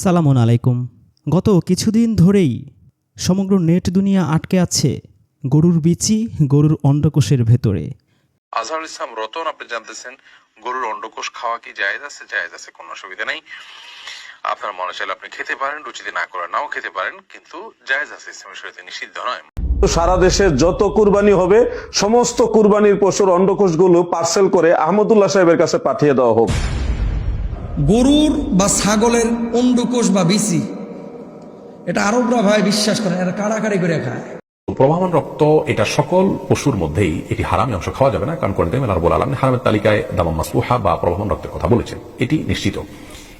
সালামুন আলাইকুম। গত কিছুদিন ধরেই সমগ্র নেট দুনিয়া আটকে আছে গরুর বিচি গরুর অন্ডকোষের ভেতরে। আজহারুল ইসলাম রতন আপনি জানতেছেন গরুর অন্ডকোষ খাওয়া কি জায়েজ আছে? জায়েজ আছে কোনো অসুবিধা নেই। আপনার মনে চাইলে আপনি খেতে পারেন রুচিতে না করে নাও খেতে পারেন কিন্তু জায়েজ আছে ইসলামের শরীরে নিষিদ্ধ নয়। তো সারা দেশে যত কুরবানি হবে সমস্ত কুরবানির পশুর অন্ডকোষগুলো পার্সেল করে আহমদুল্লাহ সাহেবের কাছে পাঠিয়ে দেওয়া হোক। গরুর বা ছাগলের অন্ডকোষ বা বিচি। এটা আরবরা ভাই বিশ্বাস করে এরা কাড়াকাড়ি করে খায়। প্রবাহমান রক্ত, এটা সকল পশুর মধ্যেই এটি হারামি অংশ খাওয়া যাবে না, কারণ কোরআন কারিমে আল্লাহ আলম হারামের তালিকায় দামাম মাসুহা বা প্রবাহমান রক্তের কথা বলেছেন। এটি নিশ্চিত।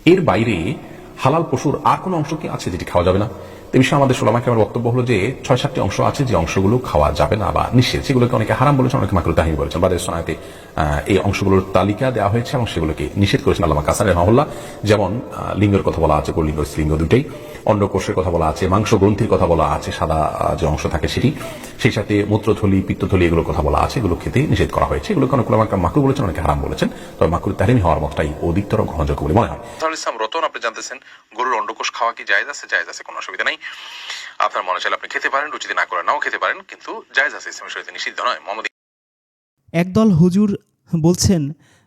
এর বাইরে হালাল পশুর আর কোনো অংশ কি আছে যেটি খাওয়া যাবে না? এ বিষয়ে আমাদের সোলামাকে আমার বক্তব্য হলো যে ছয়, সাতটি অংশ আছে, যে অংশগুলো খাওয়া যাবে না বা নিষেধ। সেগুলোকে অনেকে হারাম বলেছেন, অনেকে মাকরু তাহিনী বলেছেন। বাদের সোনাতে এই অংশগুলোর তালিকা দেওয়া হয়েছে এবং সেগুলোকে নিষেধ করেছেন আল্লাহ কাসারের মহল্লা যেমন লিঙ্গের কথা বলা আছে কলিঙ্গ স্ত্রীলিঙ্গ দুটেই। অন্ডকোষের কথা বলা আছে মাংস গ্রন্থির কথা বলা আছে সাদা যে অংশ থাকে সেটি। সেই সাথে মূত্রথলি পিত্তথলি এগুলোর কথা বলা আছে এগুলো খেতে নিষেধ করা হয়েছে। এগুলো অনেক আমাকে মাকরু বলেছেন অনেকে হারাম বলেছেন। তবে মাকরু তাহিনী হওয়ার মতটাই অধিকতর গ্রহণযোগ্য বলে মনে হয়। ইসলাম রতন আপনি জানতেছেন গরুর অন্ডকোষ খাওয়া কি জায়েজ আছে? জায়েজ আছে কোনো অসুবিধা নেই। আপনার মনে চাইলে আপনি খেতে পারেন রুচিতে না করে নাও খেতে পারেন কিন্তু জায়েজ আছে ইসলামের শরীরে নিষিদ্ধ নয়। মোহাম্মদ একদল হুজুর বলছেন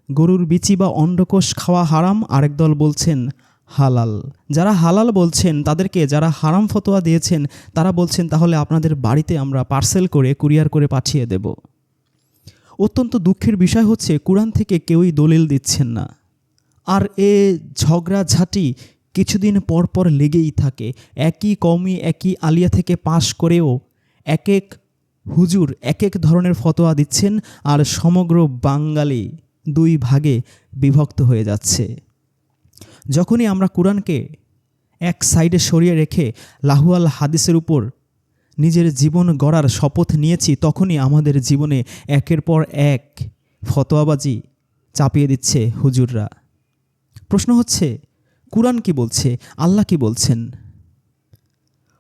গরুর বিচি বা অন্ডকোষ খাওয়া হারাম আরেক দল বলছেন হালাল। যারা হালাল বলছেন, তাদেরকে যারা হারাম ফতোয়া দিয়েছেন, তারা বলছেন, তাহলে আপনাদের বাড়িতে আমরা পার্সেল করে কুরিয়ার করে পাঠিয়ে দেব। অত্যন্ত দুঃখের বিষয় হচ্ছে, কোরআন থেকে কেউই দলিল দিচ্ছেন না। আর এ ঝগড়া ঝাঁটি কিছুদিন পর পর লেগেই থাকে। একই কমই একই আলিয়া থেকে পাশ করেও এক এক হুজুর, এক এক ধরনের ফতোয়া দিচ্ছেন, আর সমগ্র বাঙালি দুই ভাগে বিভক্ত হয়ে যাচ্ছে। যখনই আমরা কোরআনকে এক সাইডে সরিয়ে রেখে লাহুয়াল হাদিসের উপর নিজের জীবন গড়ার শপথ নিয়েছি, তখনই আমাদের জীবনে একের পর এক ফতোয়াবাজি চাপিয়ে দিচ্ছে হুজুররা। প্রশ্ন হচ্ছে, কুরআন কি বলছে? আল্লাহ কি বলছেন?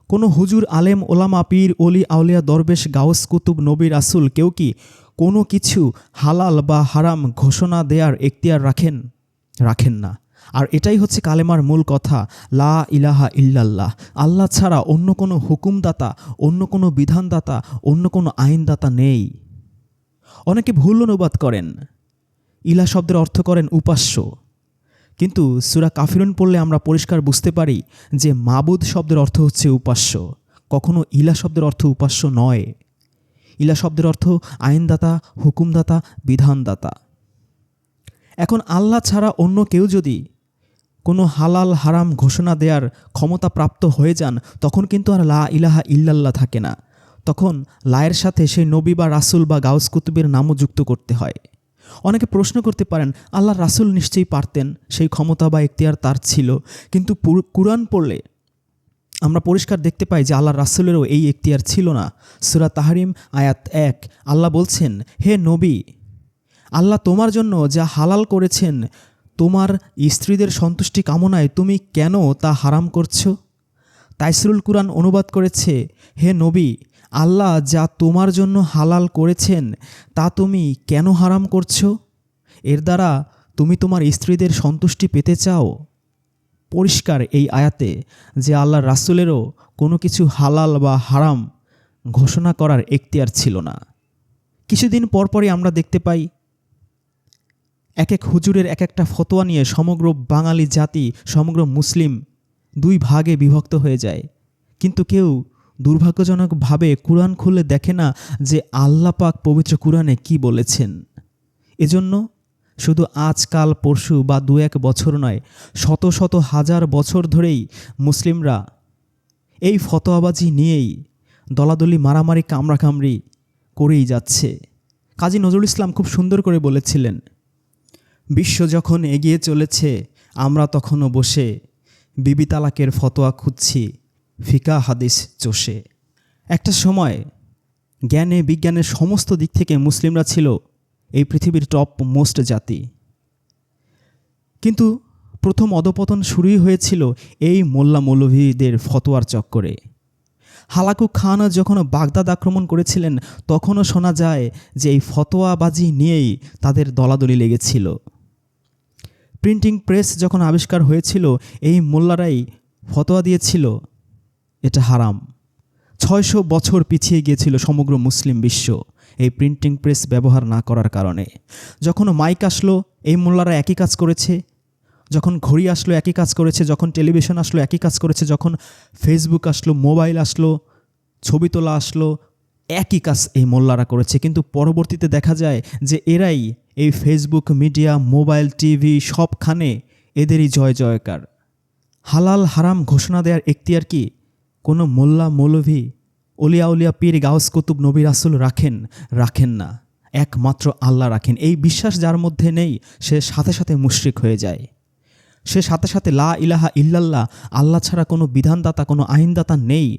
কোনো হুজুর, আলেম, ওলামা, পীর অলি আউলিয়া, দরবেশ, গাউস, কুতুব, নবী, রাসুল কেউ কি কোনো কিছু হালাল বা হারাম ঘোষণা দেয়ার এখতিয়ার রাখেন? রাখেন না। আর এটাই হচ্ছে কালেমার মূল কথা, লা ইলাহা ইল্লাল্লাহ। আল্লাহ ছাড়া অন্য কোনো হুকুমদাতা, অন্য কোনো বিধানদাতা, অন্য কোনো আইনদাতা নেই। অনেকে ভুল অনুবাদ করেন। ইলা শব্দের অর্থ করেন উপাস্য। কিন্তু সুরা কাফিরুন পড়লে আমরা পরিষ্কার বুঝতে পারি যে মাবুদ শব্দের অর্থ হচ্ছে উপাস্য। কখনো ইলা শব্দের অর্থ উপাস্য নয়। ইলা শব্দের অর্থ আইনদাতা, হুকুমদাতা, বিধানদাতা। এখন আল্লাহ ছাড়া অন্য কেউ যদি কোনো হালাল হারাম ঘোষণা দেওয়ার ক্ষমতা প্রাপ্ত হয়ে যান, তখন কিন্তু আর লা ইলাহা ইল্লাল্লাহ থাকে না। তখন লায়ের সাথে সেই নবী বা রাসুল বা গাউস কুতুবের নামও যুক্ত করতে হয়। অনেকে প্রশ্ন করতে পারেন আল্লাহ রাসুল নিশ্চয়ই পারতেন, সেই ক্ষমতা বা এখতিয়ার তার ছিল, কিন্তু কুরআন পড়লে আমরা পরিষ্কার দেখতে পাই যে আল্লাহ রাসুলেরও এই এখতিয়ার ছিল না। সুরা তাহারিম আয়াত এক, আল্লাহ বলছেন, হে নবী, আল্লাহ তোমার জন্য যা হালাল করেছেন তোমার স্ত্রীদের সন্তুষ্টি কামনায় তুমি কেন তা হারাম করছ? তাইসরুল কুরআন অনুবাদ করেছে, হে নবী, আল্লাহ যা তোমার জন্য হালাল করেছেন, তা তুমি কেন হারাম করছ? এর দ্বারা তুমি তোমার স্ত্রীদের সন্তুষ্টি পেতে চাও? পরিষ্কার এই আয়াতে যে আল্লাহ রাসুলেরও কোনো কিছু হালাল বা হারাম ঘোষণা করার এখতিয়ার ছিল না। কিছুদিন পরপরই আমরা দেখতে পাই এক এক হুজুরের এক একটা ফতোয়া নিয়ে সমগ্র বাঙালি জাতি, সমগ্র মুসলিম দুই ভাগে বিভক্ত হয়ে যায়। কিন্তু কেউ দুর্ভাগ্যজনকভাবে কোরআন খুলে দেখে না যে আল্লাহ পাক পবিত্র কোরআনে কি বলেছেন। এজন্য শুধু আজকাল পরশু বা দু এক বছর নয়, শত শত হাজার বছর ধরেই মুসলিমরা এই ফতোয়াবাজি নিয়েই দলাদলি, মারামারি, কামড়াকামড়ি করেই যাচ্ছে। কাজী নজরুল ইসলাম খুব সুন্দর করে বলেছিলেন বিশ্ব যখন এগিয়ে চলেছে, আমরা তখনও বসে বিবি তালাকের ফতোয়া খুঁজছি, ফিকা হাদিস চষে। একটা সময় জ্ঞানে বিজ্ঞানের সমস্ত দিক থেকে মুসলিমরা ছিল এই পৃথিবীর টপ মোস্ট জাতি। কিন্তু প্রথম অধপতন শুরুই হয়েছিল এই মোল্লা মৌলভীদের ফতোয়ার চক্করে। হালাকু খান যখন বাগদাদ আক্রমণ করেছিলেন, তখনও শোনা যায় যে এই ফতোয়াবাজি নিয়েই তাদের দলাদলি লেগেছিল। প্রিন্টিং প্রেস যখন আবিষ্কার হয়েছিল, এই মোল্লারাই ফতোয়া দিয়েছিল, এটা হারাম। ছয়শো বছর পিছিয়ে গিয়েছিল সমগ্র মুসলিম বিশ্ব এই প্রিন্টিং প্রেস ব্যবহার না করার কারণে। যখন মাইক আসলো, এই মোল্লারা একই কাজ করেছে। যখন ঘড়ি আসলো, একই কাজ করেছে। যখন টেলিভিশন আসলো, একই কাজ করেছে। যখন ফেসবুক আসলো, মোবাইল আসলো, ছবি তোলা আসলো, একই কাজ এই মোল্লারা করেছে। কিন্তু পরবর্তীতে দেখা যায় যে এরাই এই ফেসবুক মিডিয়া মোবাইল টিভি সবখানে এদেরই জয় জয়কার। হালাল হারাম ঘোষণা দেওয়ার এখতিয়ার কি? কোনো মোল্লা মৌলভী অলিয়া উলিয়া পীর গাউস কুতুব নবী রাসুল রাখেন রাখেন না। একমাত্র আল্লাহ রাখেন। এই বিশ্বাস যার মধ্যে নেই, সে সাথে সাথে মুশরিক হয়ে যায়। সে সাথে সাথে লা ইলাহা ইল্লাল্লাহ, আল্লাহ ছাড়া কোনো বিধানদাতা, কোনো আইনদাতা নেই।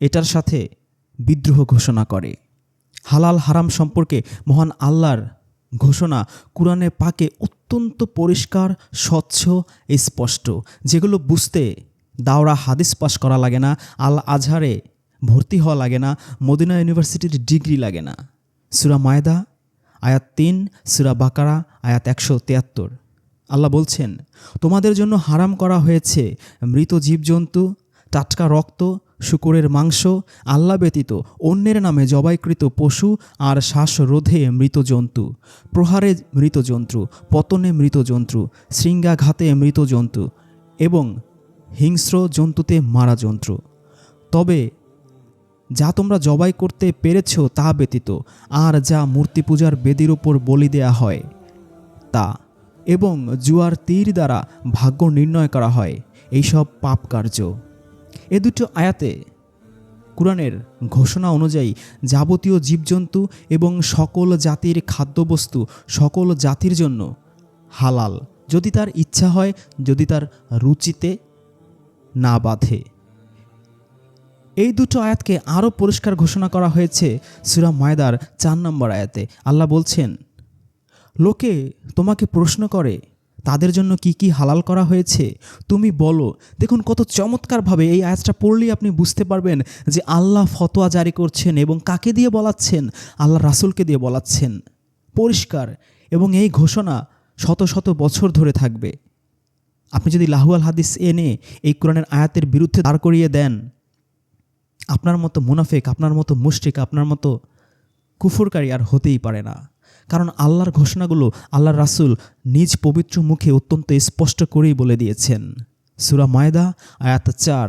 এটার সাথে বিদ্রোহ ঘোষণা করে। হালাল হারাম সম্পর্কে মহান আল্লাহর ঘোষণা কোরআনে পাকে অত্যন্ত পরিষ্কার, স্বচ্ছ, স্পষ্ট, যেগুলো বুঝতে দাওরা হাদিস পাশ করা লাগে না আল আজহারে ভর্তি হওয়া লাগে না, মদিনা ইউনিভার্সিটির ডিগ্রি লাগে না। সুরা মায়দা, আয়াত তিন, সুরা বাকারা, আয়াত একশো তিয়াত্তর। আল্লাহ বলছেন, তোমাদের জন্য হারাম করা হয়েছে মৃত জীবজন্তু, টাটকা রক্ত শুকুরের মাংস, আল্লা ব্যতীত অন্যের নামে জবাইকৃত পশু আর শ্বাসরোধে মৃত জন্তু প্রহারে মৃত জন্তু পতনে মৃত জন্তু শৃঙ্গাঘাতে মৃত জন্তু এবং হিংস্র জন্তুতে মারা জন্তু। তবে যা তোমরা জবাই করতে পেরেছ তা ব্যতীত আর যা মূর্তি পূজার বেদির ওপর বলি দেয়া হয় তা এবং জুয়ার তীর দ্বারা ভাগ্য নির্ণয় করা হয়। এইসব পাপ কার্য এ দুটো আয়াতে কোরআনের ঘোষণা অনুযায়ী যাবতীয় জীবজন্তু এবং সকল জাতির খাদ্যবস্তু, সকল জাতির জন্য হালাল। যদি তার ইচ্ছা হয়, যদি তার রুচিতে না বাধে। এই দুটো আয়াতকে আরও পরিষ্কার ঘোষণা করা হয়েছে সুরা ময়দার চার নম্বর আয়াতে। আল্লাহ বলছেন, লোকে তোমাকে প্রশ্ন করে তাদের জন্য কি কি হালাল করা হয়েছে? তুমি বলো। দেখুন, কত চমৎকারভাবে এই আয়াতটা পড়লেই আপনি বুঝতে পারবেন যে আল্লাহ ফতোয়া জারি করছেন এবং কাকে দিয়ে বলাচ্ছেন? আল্লাহ রাসুলকে দিয়ে বলাচ্ছেন। পরিষ্কার। এবং এই ঘোষণা শত শত বছর ধরে থাকবে। আপনি যদি লাহুয়াল হাদিস এনে এই কোরআনের আয়াতের বিরুদ্ধে দাঁড় করিয়ে দেন, আপনার মতো মুনাফেক, আপনার মতো মুশরিক, আপনার মতো কুফরকারী আর হতেই পারে না। কারণ আল্লাহর ঘোষণাগুলো আল্লাহর রাসুল নিজ পবিত্র মুখে অত্যন্ত স্পষ্ট করেই বলে দিয়েছেন। সুরা মায়দা, আয়াত চার।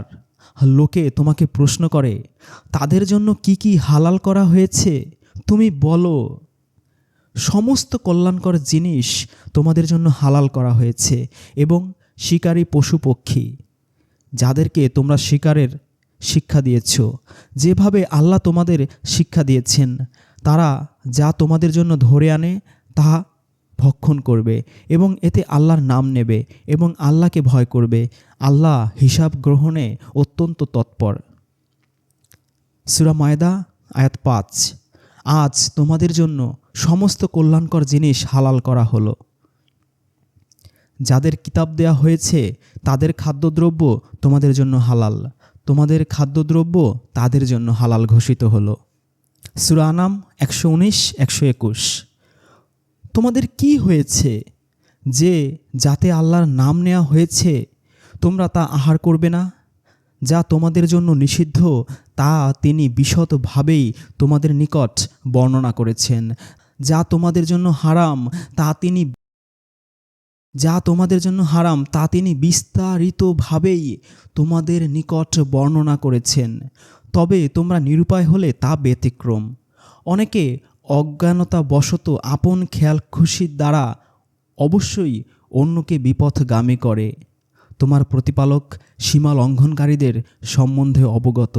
লোকে তোমাকে প্রশ্ন করে, তাদের জন্য কি কি হালাল করা হয়েছে? তুমি বলো। সমস্ত কল্যাণকর জিনিস তোমাদের জন্য হালাল করা হয়েছে এবং শিকারী পশু পক্ষী। যাদেরকে তোমরা শিকারের শিক্ষা দিয়েছ, যেভাবে আল্লাহ তোমাদের শিক্ষা দিয়েছেন তারা যা তোমাদের জন্য ধরে আনে তা ভক্ষণ করবে এবং এতে আল্লাহর নাম নেবে এবং আল্লাহকে ভয় করবে। আল্লাহ হিসাব গ্রহণে অত্যন্ত তৎপর। সুরা মায়দা, আয়াত পাঁচ। আজ তোমাদের জন্য সমস্ত কল্যাণকর জিনিস হালাল করা হলো। যাদের কিতাব দেয়া হয়েছে, তাদের খাদ্যদ্রব্য তোমাদের জন্য হালাল। তোমাদের খাদ্যদ্রব্য তাদের জন্য হালাল ঘোষিত হলো। সুরা আনাম একশো উনিশ, একশো একুশ। তোমাদের কি হয়েছে যে যাতে আল্লাহর নাম নেওয়া হয়েছে, তোমরা তা আহার করবে না? যা তোমাদের জন্য নিষিদ্ধ, তা তিনি বিশদভাবেই তোমাদের নিকট বর্ণনা করেছেন। যা তোমাদের জন্য হারাম, তা তিনি যা তোমাদের জন্য হারাম, তা তিনি বিস্তারিতভাবেই তোমাদের নিকট বর্ণনা করেছেন। তবে তোমরা নিরুপায় হলে তা ব্যতিক্রম। অনেকে অজ্ঞানতা বশত আপন খেয়াল খুশির দ্বারা অবশ্যই অন্যকে বিপথগামী করে। তোমার প্রতিপালক সীমা লঙ্ঘনকারীদের সম্বন্ধে অবগত,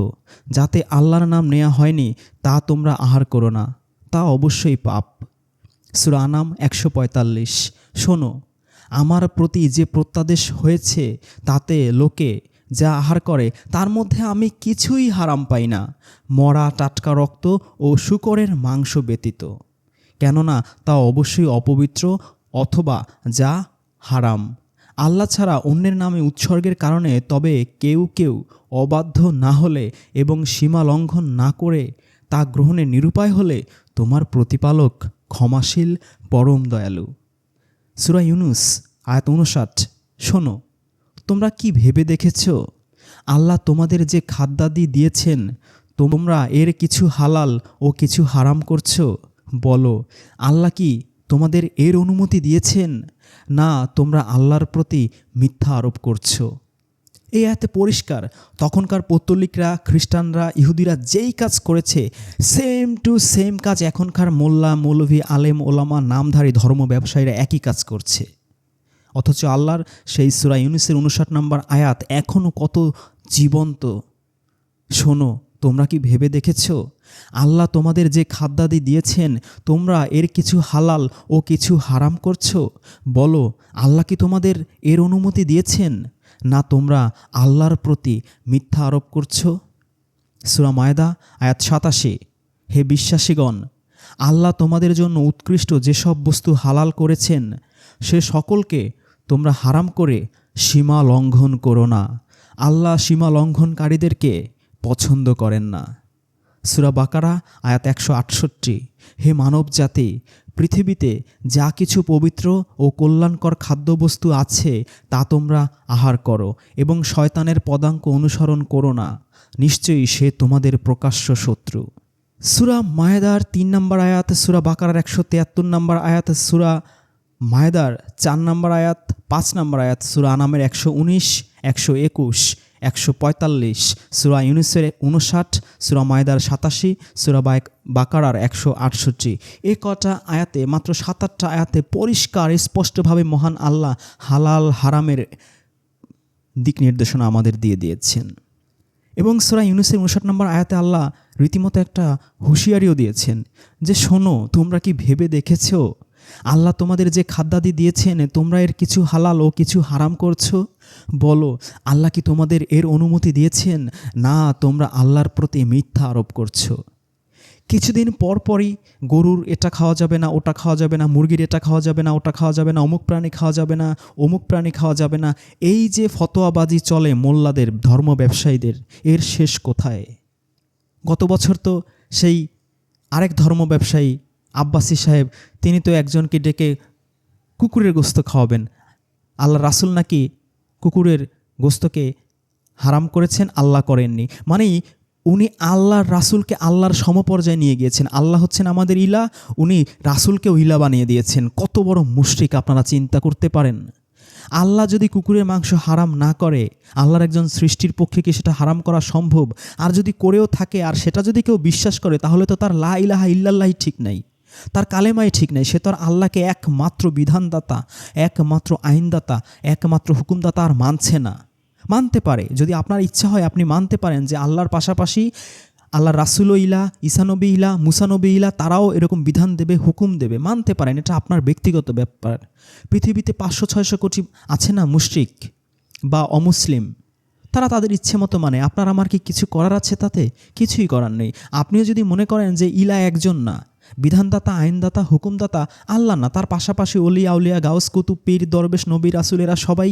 যাতে আল্লাহর নাম নেওয়া হয়নি তা তোমরা আহার করো না, তা অবশ্যই পাপ। সুরা আনাম একশো পঁয়তাল্লিশ। শোনো, আমার প্রতি যে প্রত্যাদেশ হয়েছে তাতে লোকে যা আহার করে, তার মধ্যে আমি কিছুই হারাম পাই না। মরা টাটকা রক্ত ও শুকরের মাংস ব্যতীত। কেননা তা অবশ্যই অপবিত্র অথবা যা হারাম। আল্লাহ ছাড়া অন্যের নামে উৎসর্গের কারণে তবে কেউ কেউ অবাধ্য না হলে এবং সীমা লঙ্ঘন না করে তা গ্রহণে নিরুপায় হলে তোমার প্রতিপালক ক্ষমাশীল, পরম দয়ালু। সুরা ইউনুস, আয়াত উনষাট, শোনো। তোমরা কি ভেবে দেখেছ? আল্লাহ তোমাদের যে খাদ্যাদি দিয়েছেন, তোমরা এর কিছু হালাল ও কিছু হারাম করছ? বলো, আল্লাহ কি তোমাদের এর অনুমতি দিয়েছেন? না, তোমরা আল্লাহর প্রতি মিথ্যা আরোপ করছ। এই আয়াতে পরিষ্কার, তখনকার পৌত্তলিকরা, খ্রিস্টানরা, ইহুদিরা যেই কাজ করেছে সেম টু সেম কাজ এখনকার মোল্লা, মৌলভী, আলেম, ওলামা, নামধারী ধর্ম ব্যবসায়ীরা একই কাজ করছে। অথচ আল্লাহর সেই সুরা ইউনিসের উনষাট নম্বর আয়াত এখনও কত জীবন্ত। শোনো, তোমরা কি ভেবে দেখেছ? আল্লাহ তোমাদের যে খাদ্যাদি দিয়েছেন, তোমরা এর কিছু হালাল ও কিছু হারাম করছ? বলো, আল্লাহ কি তোমাদের এর অনুমতি দিয়েছেন? না, তোমরা আল্লাহর প্রতি মিথ্যা আরোপ করছ? সুরা মায়দা, আয়াত সাতাশে। হে বিশ্বাসীগণ, আল্লাহ তোমাদের জন্য উৎকৃষ্ট যেসব বস্তু হালাল করেছেন, সে সকলকে তোমরা হারাম করে সীমা লঙ্ঘন করো না। আল্লাহ সীমা লঙ্ঘনকারীদেরকে পছন্দ করেন না। সুরা বাকারা, আয়াত একশো আটষট্টি। হে মানব জাতি পৃথিবীতে যা কিছু পবিত্র ও কল্যাণকর খাদ্যবস্তু আছে, তা তোমরা আহার করো এবং শয়তানের পদাঙ্ক অনুসরণ করো না। নিশ্চয়ই সে তোমাদের প্রকাশ্য শত্রু। সুরা মায়েদার তিন নম্বর আয়াত, সুরা বাকারার একশো তিয়াত্তর নম্বর আয়াত, সুরা মায়েদার চার নম্বর আয়াত, পাঁচ নম্বর আয়াত, সুরা আনামের একশো উনিশ, একশো একুশ, একশো পঁয়তাল্লিশ, সুরা ইউনিসের উনষাট সুরা মায়দার সাতাশি, সুরা বাক- বাকারার একশো আটষট্টি। এ কটা আয়াতে, মাত্র সাত আটটা আয়াতে পরিষ্কার, স্পষ্টভাবে মহান আল্লাহ হালাল, হারামের দিক নির্দেশনা আমাদের দিয়ে দিয়েছেন। এবং সুরা ইউনুসের উনষাট নম্বর আয়াতে আল্লাহ রীতিমতো একটা হুঁশিয়ারিও দিয়েছেন যে, শোনো, তোমরা কি ভেবে দেখেছ আল্লাহ তোমাদের যে খাদ্যাদি দিয়েছেন, তোমরা এর কিছু হালাল ও কিছু হারাম করছ? বলো, আল্লাহ কি তোমাদের এর অনুমতি দিয়েছেন? না, তোমরা আল্লাহর প্রতি মিথ্যা আরোপ করছ। কিছুদিন পর পরই গরুর এটা খাওয়া যাবে না, ওটা খাওয়া যাবে না, মুরগির এটা খাওয়া যাবে না, ওটা খাওয়া যাবে না, অমুক প্রাণী খাওয়া যাবে না, অমুক প্রাণী খাওয়া যাবে না। এই যে ফতোয়াবাজি চলে মোল্লাদের, ধর্ম ব্যবসায়ীদের, এর শেষ কোথায়? গত বছর তো সেই আরেক ধর্ম ব্যবসায়ী আব্বাসী সাহেব, তিনি তো একজনকে ডেকে কুকুরের গোস্ত খাওয়াবেন। আল্লাহ রাসুল নাকি কুকুরের গোস্তকে হারাম করেছেন? আল্লাহ করেননি। মানে উনি আল্লাহর রাসুলকে আল্লাহর সমপর্যায়ে নিয়ে গিয়েছেন। আল্লাহ হচ্ছেন আমাদের ইলা, উনি রাসুলকেও ইলা বানিয়ে দিয়েছেন। কত বড় মুশরিক আপনারা চিন্তা করতে পারেন। আল্লাহ যদি কুকুরের মাংস হারাম না করে, আল্লাহর একজন সৃষ্টির পক্ষে কি সেটা হারাম করা সম্ভব? আর যদি করেও থাকে, আর সেটা যদি কেউ বিশ্বাস করে, তাহলে তো তার লা ইলাহা ইল্লাল্লাহ ঠিক নাই। তার কালেমাই ঠিক নাই, সে তো আর আল্লাহকে একমাত্র বিধানদাতা, একমাত্র আইনদাতা, একমাত্র হুকুমদাতা আর মানছে না। মানতে পারে, যদি আপনার ইচ্ছা হয় আপনি মানতে পারেন যে আল্লাহর পাশাপাশি আল্লাহ রাসুল ইলা ঈসানবী ইলা মুসানবী ইলা, তারাও এরকম বিধান দেবে, হুকুম দেবে। মানতে পারেন, এটা আপনার ব্যক্তিগত ব্যাপার। পৃথিবীতে পাঁচশো, ছয়শো কোটি আছে না মুশরিক বা অমুসলিম? তারা তাদের ইচ্ছে মতো মানে আপনার আমার কি কিছু করার আছে তাতে? কিছুই করার নেই। আপনিও যদি মনে করেন যে ইলা একজন না বিধানদাতা, আইনদাতা, হুকুমদাতা, আল্লাহ না, তার পাশাপাশি অলিয়া উলিয়া গাউস, কুতুব, পীর, দরবেশ, নবী রাসুল এরা সবাই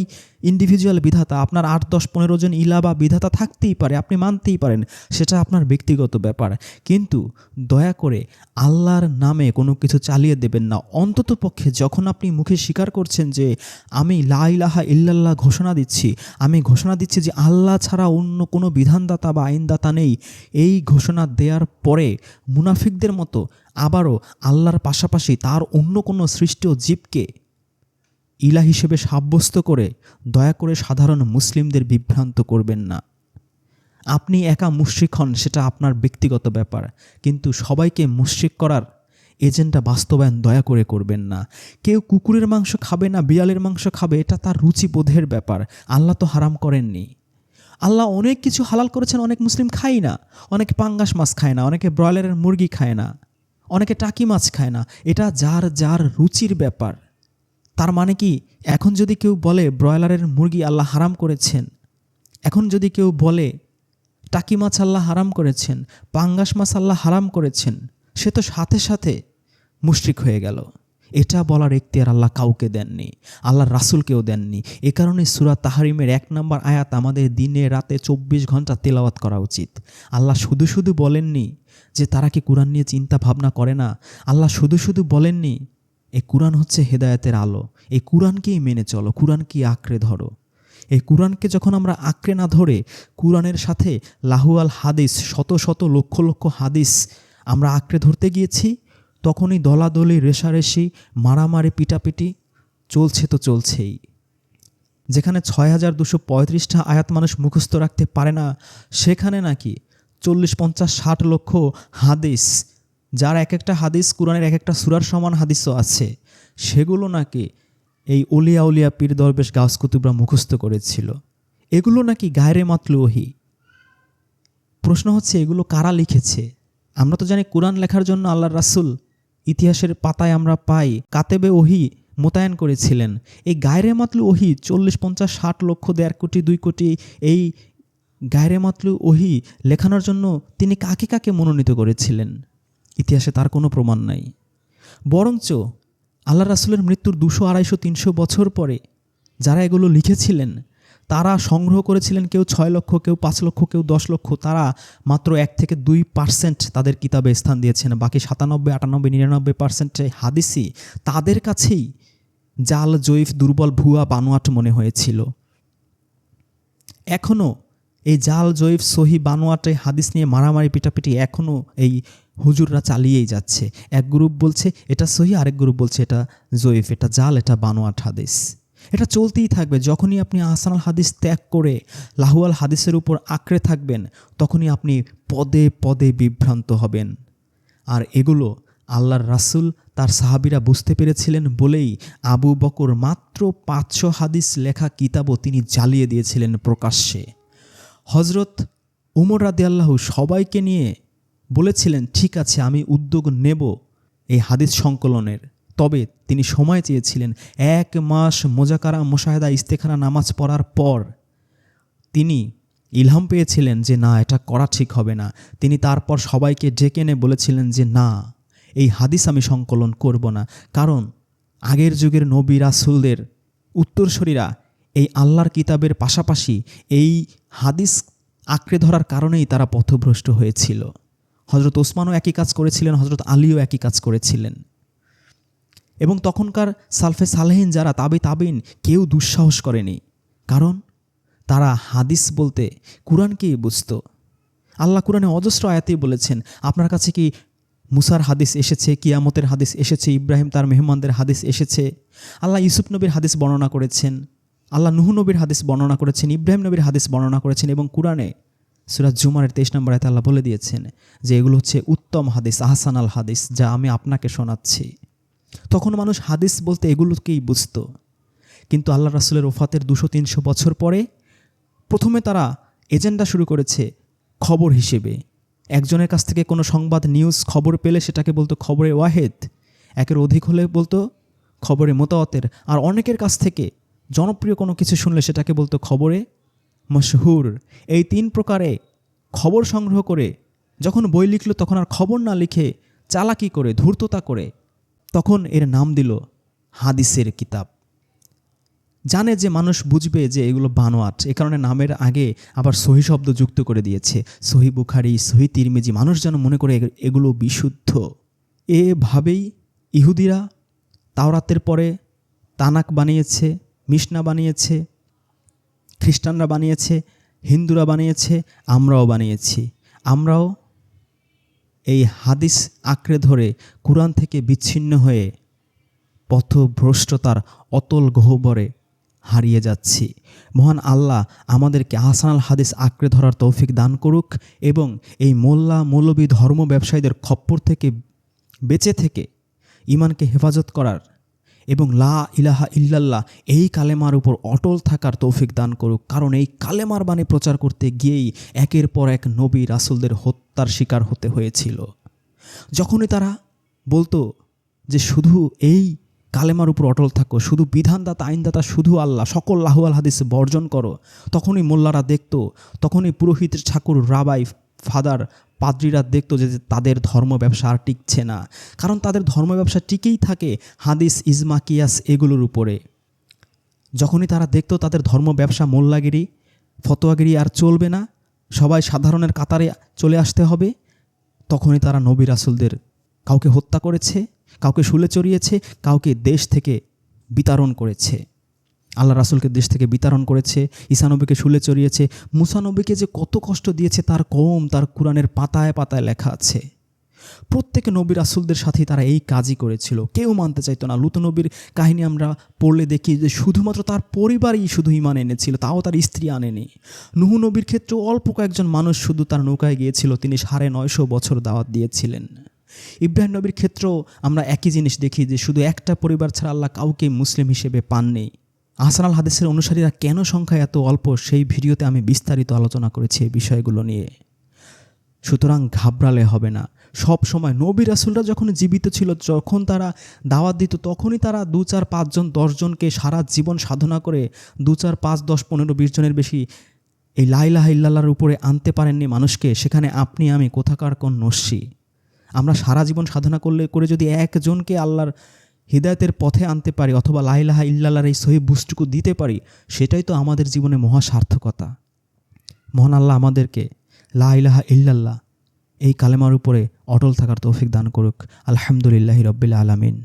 ইন্ডিভিজুয়াল বিধাতা। আপনার আট, দশ, পনেরো জন ইলা বা বিধাতা থাকতেই পারে, আপনি মানতেই পারেন, সেটা আপনার ব্যক্তিগত ব্যাপার। কিন্তু দয়া করে আল্লাহর নামে কোনো কিছু চালিয়ে দেবেন না। অন্তত পক্ষে যখন আপনি মুখে স্বীকার করছেন যে আমি লা ইলাহা ইল্লাল্লাহ ঘোষণা দিচ্ছি, আমি ঘোষণা দিচ্ছি যে আল্লাহ ছাড়া অন্য কোনো বিধানদাতা বা আইনদাতা নেই, এই ঘোষণা দেওয়ার পরে মুনাফিকদের মতো আবারও আল্লাহর পাশাপাশি তার অন্য কোনো সৃষ্ট জীবকে ইলা হিসেবে সাব্যস্ত করে, দয়া করে সাধারণ মুসলিমদের বিভ্রান্ত করবেন না। আপনি একা মুশ্রিক হন, সেটা আপনার ব্যক্তিগত ব্যাপার। কিন্তু সবাইকে মুশ্রিক করার এজেন্ডা বাস্তবায়ন দয়া করে করবেন না। কেউ কুকুরের মাংস খাবে না, বিড়ালের মাংস খাবে, এটা তার রুচিবোধের ব্যাপার। আল্লাহ তো হারাম করেননি। আল্লাহ অনেক কিছু হালাল করেছেন, অনেক মুসলিম খায় না। অনেকে পাঙ্গাস মাছ খায় না, অনেকে ব্রয়লারের মুরগি খায় না। অনেকে টাকি মাছ খায় না। এটা যার যার রুচির ব্যাপার। তার মানে কি, এখন যদি কেউ বলে ব্রয়লারের মুরগি আল্লাহ হারাম করেছেন, এখন যদি কেউ বলে টাকি মাছ আল্লাহ হারাম করেছেন, পাঙ্গাস মাছ আল্লাহ হারাম করেছেন, সে তো সাথে সাথে মুশরিক হয়ে গেল। এটা বলার এখতিয়ার আল্লাহ কাউকে দেননি আল্লাহ রাসুলকেও দেননি। এ কারণে সুরা তাহারিমের এক নম্বর আয়াত আমাদের দিনে রাতে চব্বিশ ঘণ্টা তেলাওয়াত করা উচিত। আল্লাহ শুধু শুধু বলেননি যে তারা কি কোরআন নিয়ে চিন্তা ভাবনা করে না? আল্লাহ শুধু শুধু বলেননি এই কোরআন হচ্ছে হেদায়তের আলো। এই কোরআনকেই মেনে চলো কোরআনকে আঁকড়ে ধরো। এই কোরআনকে যখন আমরা আঁকড়ে না ধরে, কোরআনের সাথে লাহুয়াল হাদিস, শত শত লক্ষ লক্ষ হাদিস আমরা আঁকড়ে ধরতে গিয়েছি, তখনই দলাদলি, রেশারেশি, মারামারি, পিটাপিটি চলছে তো চলছেই। যেখানে ছয় হাজার দুশো পঁয়ত্রিশটা আয়াত মানুষ মুখস্থ রাখতে পারে না, সেখানে নাকি চল্লিশ, পঞ্চাশ, ষাট লক্ষ হাদিস, যার এক একটা হাদিস কোরআনের এক একটা সুরার সমান হাদিসও আছে। সেগুলো নাকি এই অলিয়া উলিয়া পীর দরবেশ গাছ কুতুবরা মুখস্থ করেছিল। এগুলো নাকি গায়রে মাতলু ওহি। প্রশ্ন হচ্ছে, এগুলো কারা লিখেছে? আমরা তো জানি কোরআন লেখার জন্য আল্লাহ রাসুল ইতিহাসের পাতায় আমরা পাই, কাতেবে ওহি মোতায়েন করেছিলেন। এই গায়রে মাতলু ওহি চল্লিশ, পঞ্চাশ, ষাট লক্ষ, দেড় কোটি, দুই কোটি এই গায়রে মাতলু ওহি লেখানোর জন্য তিনি কাকে কাকে মনোনীত করেছিলেন? ইতিহাসে তার কোনো প্রমাণ নাই। বরঞ্চ আল্লাহ রাসুলের মৃত্যুর দুশো আড়াইশো তিনশো বছর পরে যারা এগুলো লিখেছিলেন, তারা সংগ্রহ করেছিলেন কেউ ছয় লক্ষ, কেউ পাঁচ লক্ষ, কেউ দশ লক্ষ, তারা মাত্র এক থেকে দুই পার্সেন্ট তাদের কিতাবে স্থান দিয়েছেন। বাকি সাতানব্বই, আটানব্বই, নিরানব্বই পার্সেন্টে হাদিসি তাদের কাছেই জাল, জয়ীফ, দুর্বল, ভুয়া, বানোয়াট মনে হয়েছিল। এখনও এই জাল জয়ীফ সহি বানোয়াটে হাদিস নিয়ে মারামারি পিটাপিটি এখনও এই হুজুররা চালিয়েই যাচ্ছে। এক গ্রুপ বলছে, এটা সহি আরেক গ্রুপ বলছে, এটা জয়ীফ, এটা জাল, এটা বানোয়াট হাদিস। এটা চলতেই থাকবে। যখনই আপনি আসানাল হাদিস ত্যাগ করে লাহুয়াল হাদিসের উপর আঁকড়ে থাকবেন, তখনই আপনি পদে পদে বিভ্রান্ত হবেন। আর এগুলো আল্লাহর রাসূল, তার সাহাবিরা বুঝতে পেরেছিলেন বলেই আবু বকর মাত্র পাঁচশো হাদিস লেখা কিতাবও তিনি জ্বালিয়ে দিয়েছিলেন প্রকাশ্যে। হজরত উমর রাদিয়াল্লাহু সবাইকে নিয়ে বলেছিলেন, ঠিক আছে, আমি উদ্যোগ নেব এই হাদিস সংকলনের। তবে তিনি সময় চেয়েছিলেন এক মাস মোজাকারা, মোশাহেদা ইস্তেখানা নামাজ পড়ার পর। তিনি ইলহাম পেয়েছিলেন যে, না, এটা করা ঠিক হবে না। তিনি তারপর সবাইকে ডেকে এনে বলেছিলেন যে, না, এই হাদিস আমি সংকলন করব না। কারণ আগের যুগের নবী রাসুলদের উত্তরসূরিরা এই আল্লাহর কিতাবের পাশাপাশি এই হাদিস আঁকড়ে ধরার কারণেই তারা পথভ্রষ্ট হয়েছিল। হজরত ওসমানও একই কাজ করেছিলেন হজরত আলীও একই কাজ করেছিলেন। এবং তখনকার সালফে সালেহিন যারা, তাবে তাবিন কেউ দুঃসাহস করেনি। কারণ তারা হাদিস বলতে কোরআনকেই বুঝত। আল্লাহ কোরআনে অজস্র আয়াতেই বলেছেন, আপনার কাছে কি মুসার হাদিস এসেছে, কিয়ামতের হাদিস এসেছে, ইব্রাহিম তার মেহমানদের হাদিস এসেছে? আল্লাহ ইউসুফ নবীর হাদিস বর্ণনা করেছেন। আল্লাহ নুহু নবীর হাদিস বর্ণনা করেছেন, ইব্রাহিম নবীর হাদিস বর্ণনা করেছেন এবং কোরআনে সুরাজ জুমারের তেইশ নম্বর আয়তে আল্লাহ বলে দিয়েছেন যে এগুলো হচ্ছে উত্তম হাদিস আহসান আল হাদিস যা আমি আপনাকে শোনাচ্ছি। তখন মানুষ হাদিস বলতে এগুলোকেই বুঝত। কিন্তু আল্লাহ রাসুলের ওফাতের দুশো তিনশো বছর পরে প্রথমে তারা এজেন্ডা শুরু করেছে খবর হিসেবে। একজনের কাছ থেকে কোনো সংবাদ, নিউজ, খবর পেলে সেটাকে বলতো খবরে ওয়াহেদ, একের অধিক হলে বলতো খবরে মোতাওয়াতের। আর অনেকের কাছ থেকে জনপ্রিয় কোনো কিছু শুনলে সেটাকে বলতো খবরে মশহুর। এই তিন প্রকারে খবর সংগ্রহ করে, যখন বই লিখল তখন আর খবর না লিখে চালাকি করে, ধূর্ততা করে, তখন এর নাম দিল হাদিসের কিতাব। জানে যে মানুষ বুঝবে যে এগুলো বানোয়াট, এ কারণে নামের আগে আবার সহি শব্দ যুক্ত করে দিয়েছে। সহি বুখারি, সহি তিরমিজি, মানুষ যেন মনে করে এগুলো বিশুদ্ধ। এভাবেই ইহুদিরা তাওরাতের পরে তানাক বানিয়েছে মিশনা বানিয়েছে, খ্রিস্টানরা বানিয়েছে, হিন্দুরা বানিয়েছে, আমরাও বানিয়েছি। আমরাও এই হাদিস আঁকড়ে ধরে কোরআন থেকে বিচ্ছিন্ন হয়ে পথভ্রষ্টতার অতল গহ্বরে হারিয়ে যাচ্ছি। মহান আল্লাহ আমাদেরকে আহসানাল হাদিস আঁকড়ে ধরার তৌফিক দান করুক এবং এই মোল্লা মৌলবী ধর্ম ব্যবসায়ীদের খপ্পর থেকে, বেঁচে থেকে ইমানকে হেফাজত করার এবং লা ইলাহা ইল্লাল্লাহ এই কালেমার উপর অটল থাকার তৌফিক দান করুক। কারণ এই কালেমার বাণী প্রচার করতে গিয়েই একের পর এক নবী রাসুলদের হত্যার শিকার হতে হয়েছিল। যখনই তারা বলতো যে শুধু এই কালেমার উপর অটল থাকো, শুধু বিধানদাতা, আইনদাতা, শুধু আল্লাহ, সকল লাহুয়াল হাদিস বর্জন করো, তখনই মোল্লারা দেখতো, তখনই পুরোহিত ঠাকুর, রাবাই, ফাদার পাদ্রীরা দেখতো যে তাদের ধর্ম ব্যবসা আর টিকছে না। কারণ তাদের ধর্ম ব্যবসা টিকেই থাকে হাদিস, ইজমা, কিয়াস এগুলোর উপরে। যখনই তারা দেখতো তাদের ধর্ম ব্যবসা মোল্লাগিরি, ফতোয়াগিরি আর চলবে না, সবাই সাধারণের কাতারে চলে আসতে হবে, তখনই তারা নবী রাসুলদের কাউকে হত্যা করেছে, কাউকে শুলে চড়িয়েছে, কাউকে দেশ থেকে বিতাড়ন করেছে। আল্লাহ রাসুলকে দেশ থেকে বিতাড়ন করেছে ঈসানবীকে শুলে চড়িয়েছে। মুসানবীকে যে কত কষ্ট দিয়েছে, তার কম তার কোরআনের পাতায় পাতায় লেখা আছে। প্রত্যেকে নবী রাসুলদের সাথেই তারা এই কাজই করেছিল। কেউ মানতে চাইতো না। লুত নবীর কাহিনী আমরা পড়লে দেখি যে শুধুমাত্র তার পরিবারই শুধু ইমান এনেছিল, তাও তার স্ত্রী আনেনি। নুহু নবীর ক্ষেত্রেও অল্প কয়েকজন মানুষ শুধু তার নৌকায় গিয়েছিল, তিনি সাড়ে নয়শো বছর দাওয়াত দিয়েছিলেন। ইব্রাহিম নবীর ক্ষেত্রেও আমরা একই জিনিস দেখি যে শুধু একটা পরিবার ছাড়া আল্লাহ কাউকে মুসলিম হিসেবে পাননি। আহসান আল হাদিসের অনুসারীরা কেন সংখ্যা এত অল্প? সেই ভিডিওতে আমি বিস্তারিত আলোচনা করেছি এই বিষয়গুলো নিয়ে। সুতরাং ঘাবড়ালে হবে না। সব সময় নবী রাসুলরা যখন জীবিত ছিল, যখন তারা দাওয়াত দিত, তখনই তারা দু চার পাঁচজন, দশজনকে সারা জীবন সাধনা করে দু চার পাঁচ, দশ, পনেরো, বিশ জনের বেশি এই লাইলাহ ইল্লাল্লাহর উপরে আনতে পারেননি মানুষকে। সেখানে আপনি, আমি কোথাকার কোন নস্যি? আমরা সারা জীবন সাধনা করলে, করে যদি একজনকে আল্লাহর হৃদায়তের পথে আনতে পারি অথবা লাইলাহা ইল্লাল্লাহর এই সহি বুস্টুকু দিতে পারি, সেটাই তো আমাদের জীবনে মহা সার্থকতা। মহান আল্লাহ আমাদেরকে লা ইলাহা ইল্লাল্লাহ এই কালেমার উপরে অটল থাকার তৌফিক দান করুক। আলহামদুলিল্লাহ রব্বিল আলামিন।